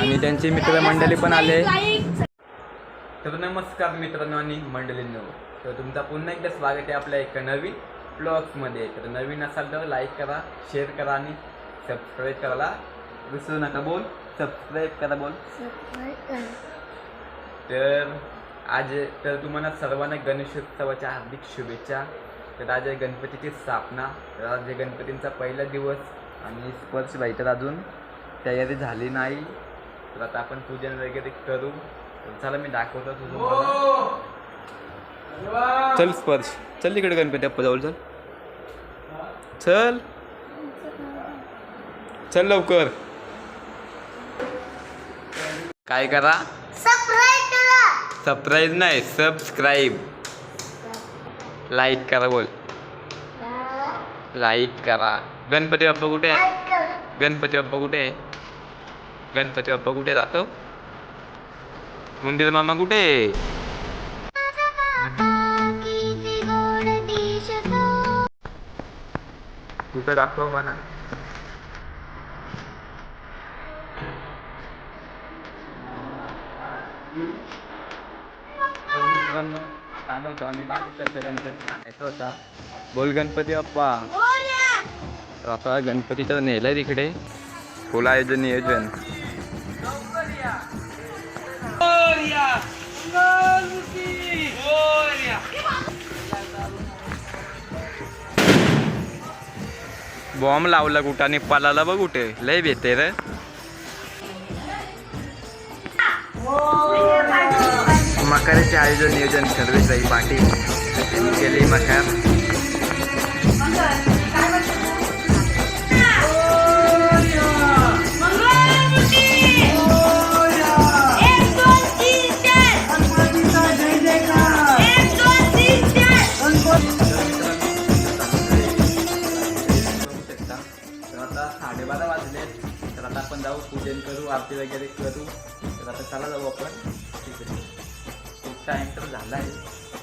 आणि त्यांची मित्रमंडळी पण आले. तर नमस्कार मित्रांनो आणि मंडळींनो. तर तुमचा पुन्हा एकदा स्वागत आहे आपल्या एका नवीन ब्लॉग्समध्ये तर नवीन असाल तर लाईक करा शेअर करा आणि सबस्क्राईब करायला विसरू नका बोल. सबस्क्राईब करा बोल. तर आज तर तुम्हाला सर्वांना गणेशोत्सवाच्या हार्दिक शुभेच्छा. तर आज आहे गणपतीची स्थापना. तर आज गणपतींचा पहिला दिवस. आणि स्पर्श भाई तर अजून. तयारी झाली नाही. तर आता आपण पूजन वगैरे करू. चला मी दाखवतो तुझं चल स्पर्श. चल इकडे गणपती अप्पा जवळ चल. चल. चल लवकर. काय करा? सरप्राईज नाही सबस्क्राईब लाईक करा बोल. लाईक करा गणपती बाप्पा कुठे आहे गणपती बाप्पा कुठे आहे गणपती बाप्पा कुठे जातो मंदिर मामा कुठे आहे? कुठं दाखव मला मित्रांनो, आलो होतो आम्ही बागेतर्फे गणपती आणायचा होता बोल गणपती तर आता गणपतीचं तिकडे. फुल आयोजन नियोजन. बॉम्ब लावला कुठं आणि पलाला बघ कुठे. लय भेटे रे. मकराचे आयोजन नियोजन सर्वेसाई पाटील. त्यांनी केले मकर आरती वगैरे करू. तर आता चला जाऊ आपण. तिकडे खूप टाईम तर झाला आहे.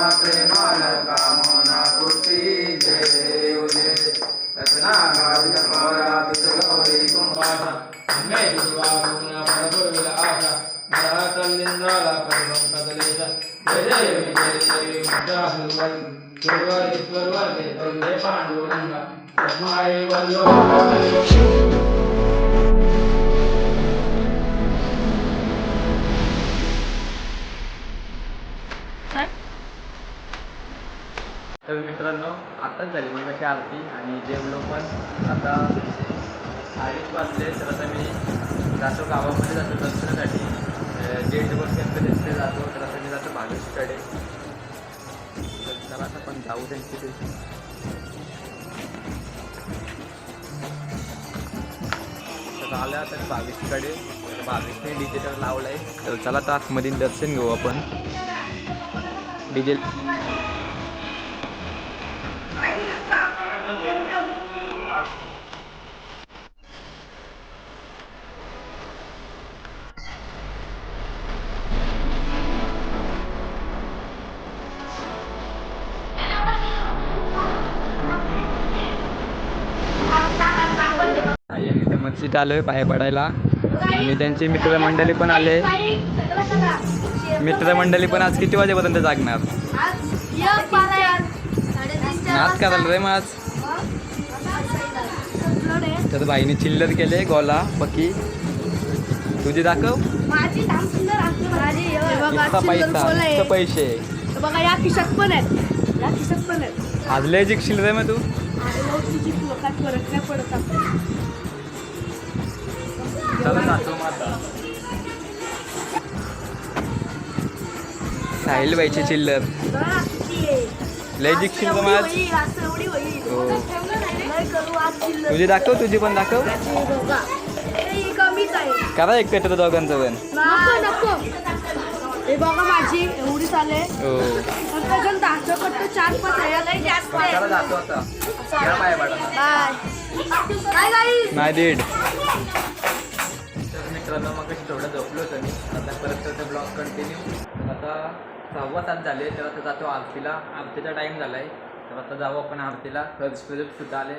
दर्शन मात्रे माल कामना पूर्ती जय देव जय। रचना गादिक परा तुझ गौरी कुंभाषा अन्मे दुर्वारुण परपुरविल आशा नरहतलिंद्राला परिभं कदलेश जय देव जय देव मुद्रा सुर्वल दुर्वारेश्वर वर्गे वंदे पांडुरंगा ब्रह्माय वल्लो तर मित्रांनो आत्ताच झाली म्हणजे मी कशी आरती आणि जेवलो पण आता अडीच वाजले तर आता मी जातो गावामध्ये जातो दर्शनासाठी. डेट वर गणपतीकडे जातो तर आता मी जातो भागेशकडे तर चला आता पण जाऊ त्यांची ते तर आल्या तर बावीसकडे बावीसने डिजिटल लावलंय. तर चला तर आतमध्ये दर्शन घेऊ आपण. डिजिल तिथे आलो आहे पाय पडायला. आणि त्यांची मित्रमंडळी पण आले. मित्रमंडळी पण आज किती वाजेपर्यंत जागणार? आज काय झालं रे मग आज? तर बाईने चिल्लर केले गोला पकी. तुझी दाखव. पैसा आहे. पैसे. बघा या खिशात पण आहेत या खिशात पण आहेत आज लय जिंकशील. रे मग तू फरक नाही पडत होईल. हो. लय करू आज चिल्लर. तुझी दाखव तुझी पण दाखव. हे. हे करा एकत्र दोघांचं पण. हे बघा माझी एवढी चाले हो. चार पाच आहे. नाही दीड मित्रांनो मग थोडं झोपलो होतं मी. आता परत ते ब्लॉग कंटिन्यू आता सव्वा तास झाले तर आता जातो आरतीला. आरतीचा टाईम झाला आहे तर आता जाऊ आपण आरतीला. फर्स्ट प्रोजेक्ट सुद्धा आले.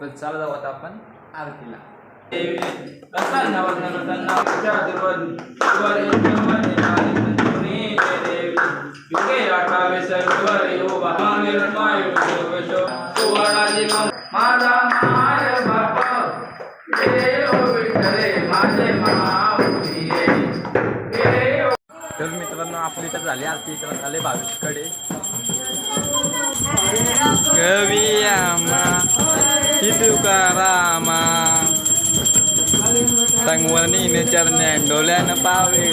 तर चालू जाऊ आता आपण आरतीला. माझा माय बाप तर मित्रांनो आपली तर झाली आरती इकडे झाले बावीसकडे कवी आमा ही तुकारामा संगवणी चरण्या डोल्यानं पावे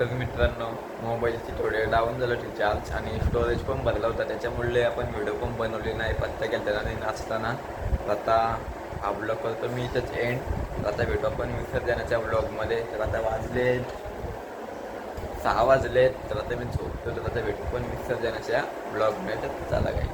तर मित्रांनो मोबाईलची थोडे डाऊन झालं रिचार्ज आणि स्टोरेज पण भरला होता. त्याच्यामुळे आपण व्हिडिओ पण बनवले नाही पत्ता केला आणि नाचताना. तर आता हा ब्लॉग करतो मी इथंच एंड आता भेटू आपण विसर्जनाच्या ब्लॉगमध्ये तर आता वाजले सहा वाजले तर आता मी झोपतो तर आता भेटू पण विसर्जनाच्या ब्लॉगमध्ये तर चला काही